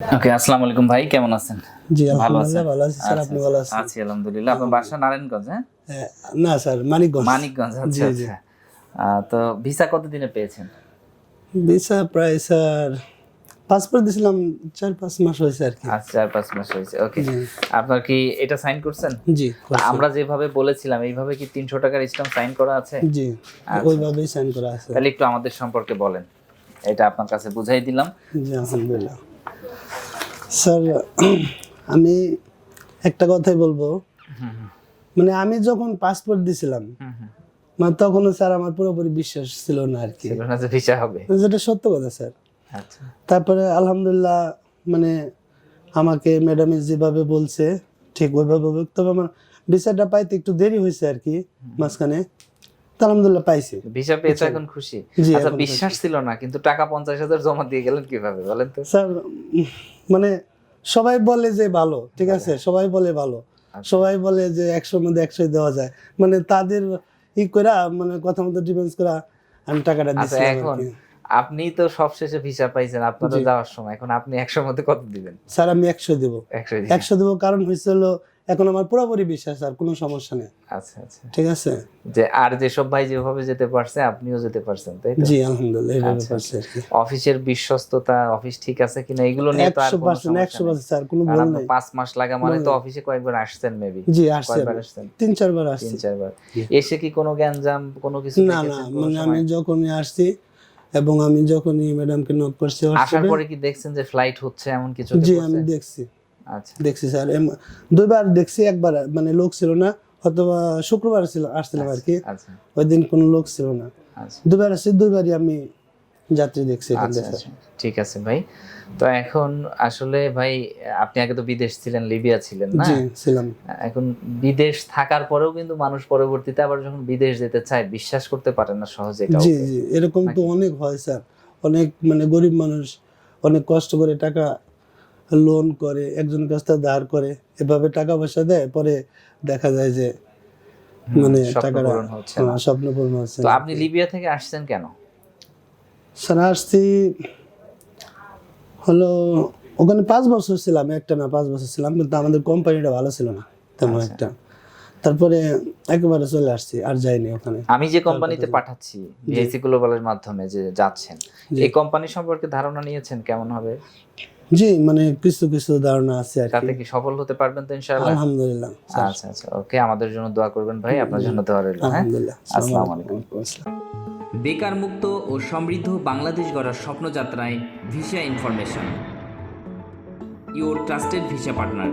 ওকে আসসালামু আলাইকুম ভাই কেমন আছেন? জি ভালো আছেন? আলহামদুলিল্লাহ ভালো আছি স্যার আচ্ছা, আপনি ভালো আছেন? আছি আলহামদুলিল্লাহ। আপনার বাসা নারায়ণগঞ্জ হ্যাঁ? হ্যাঁ, না স্যার মানিকগঞ্জ। মানিকগঞ্জ আচ্ছা। আচ্ছা। তো ভিসা কতদিনে পেয়েছেন? ভিসা প্রায় স্যার পাসপোর্ট দিয়েছিলাম চার পাঁচ মাস হয়েছে আর কি। আজ চার পাঁচ মাস হয়েছে ওকে আপনার কি এটা সাইন করছেন? জি আমরা যেভাবে বলেছিলাম এইভাবে কি তিনশো টাকার স্ট্যাম্প সাইন করা আছে? জি আচ্ছা। ওইভাবেই সাইন করা আছে। তাহলে একটু আমাদের সম্পর্কে বলেন। এটা আপনার কাছে বুঝাই দিলাম। জি আলহামদুলিল্লাহ। স্যার আমি একটা কথাই বলব। মানে আমি যখন পাসপোর্ট দিছিলাম। মানে তখনও স্যার আমার পুরোপুরি বিশ্বাস ছিল না আর কি। ছিল না যে ভিসা হবে। যেটা সত্য কথা স্যার। আচ্ছা। তারপরে আলহামদুলিল্লাহ মানে আমাকে ম্যাডাম যেভাবে বলছে ঠিক ওইভাবে তবে আমার ভিসাটা পাইতে একটু দেরি হয়েছে আর কি মাঝখানে। আলহামদুলিল্লাহ পাইছি। ভিসা পেয়েছে এখন খুশি। আচ্ছা বিশ্বাস ছিল না কিন্তু টাকা পঞ্চাশ হাজার জমা দিয়ে গেলেন কীভাবে বলেন তো। স্যার মানে সবাই বলে যে ভালো ঠিক আছে? সবাই বলে ভালো। আচ্ছা। সবাই বলে যে একশোর মধ্যে একশোই দেওয়া যায়। মানে তাদের ই করা মানে কথা মতো ডিফেন্স করা আমি টাকাটা দিচ্ছি এখন আপনি তো সবশেষে ভিসা পাইছেন আপনাদের যাওয়ার সময়। এখন আপনি একশোর মধ্যে কত দিবেন? স্যার আমি একশো দিব। একশো একশো দেবো কারণ হয়েছিল এখন আমার পুরোপুরি বিশ্বাস স্যার কোনো সমস্যা নেই। আচ্ছা আচ্ছা। ঠিক আছে? যে আর যেসব ভাই যেভাবে যেতে পারছে আপনিও যেতে পারছেন তাই তো? জি আলহামদুলিল্লাহ এইভাবে আচ্ছা, পারছি আর কি। অফিসের বিশ্বস্ততা অফিস ঠিক আছে কিনা এগুলো নিয়ে তো আর কোনো সমস্যা একশো নেই। পার্সেন্ট স্যার কোনো ভুল নেই। পাঁচ মাস লাগা মানে তো অফিসে কয়েকবার আসছেন মেবি জি। আসছেন। তিন চারবার তিন চারবার। এসে কি কোনো গ্যাঞ্জাম কোনো কিছু না না মানে আমি যখনই আসছি এবং আমি যখনই ম্যাডামকে নক করছি আসার পরে কি দেখছেন যে ফ্লাইট হচ্ছে এমন কিছু জি আমি দেখছি। আচ্ছা দেখছি স্যার দুইবার দেখছি একবার মানে লোক ছিল না অথবা শুক্রবার ছিল আসছিলাম আর কি আচ্ছা। ওই দিন কোনো লোক ছিল না। আচ্ছা। দুবার আসছি দুইবারই আমি যাত্রী দেখছি আচ্ছা আচ্ছা। ঠিক আছে ভাই। তো এখন আসলে ভাই আপনি আগে তো বিদেশ ছিলেন লিবিয়া ছিলেন না? ছিলাম। এখন বিদেশ থাকার পরেও কিন্তু মানুষ পরবর্তীতে আবার যখন বিদেশ যেতে চায় বিশ্বাস করতে পারে না সহজে জি জি। এরকম তো অনেক হয় স্যার। অনেক মানে গরিব মানুষ অনেক কষ্ট করে টাকা লোন করে একজনের কাছ থেকে ধার করে এভাবে টাকা পয়সা দেয় পরে দেখা যায় যে মানে টাকাটা। হ্যাঁ, স্বপ্ন পূরণ হচ্ছে তো আপনি লিবিয়া থেকে আসছেন কেন? স্যার আসছি হলো ওখানে পাঁচ বছর ছিলাম একটা না পাঁচ বছর ছিলাম কিন্তু আমাদের কোম্পানিটা ভালো ছিল না তেমন আচ্ছা। একটা। তারপরে একেবারে চলে আসছি আর যাইনি ওখানে। আমি যে কোম্পানিতে পাঠাচ্ছি ভিএসি গ্লোবালের মাধ্যমে যে যাচ্ছেন এই কোম্পানি সম্পর্কে ধারণা নিয়েছেন কেমন হবে? জি মানে কিছু কিছু ধারণা আছে আর তাতে কি সফল হতে পারবেন তো ইনশাআল্লাহ? আলহামদুলিল্লাহ। আচ্ছা আচ্ছা ওকে আমাদের জন্য দোয়া করবেন ভাই আপনার জন্য দোয়া রইল হ্যাঁ? আলহামদুলিল্লাহ। আসসালামু আলাইকুম। বেকার মুক্ত ও সমৃদ্ধ বাংলাদেশ গড়ার স্বপ্নযাত্রায় visa information. Your trusted visa partner.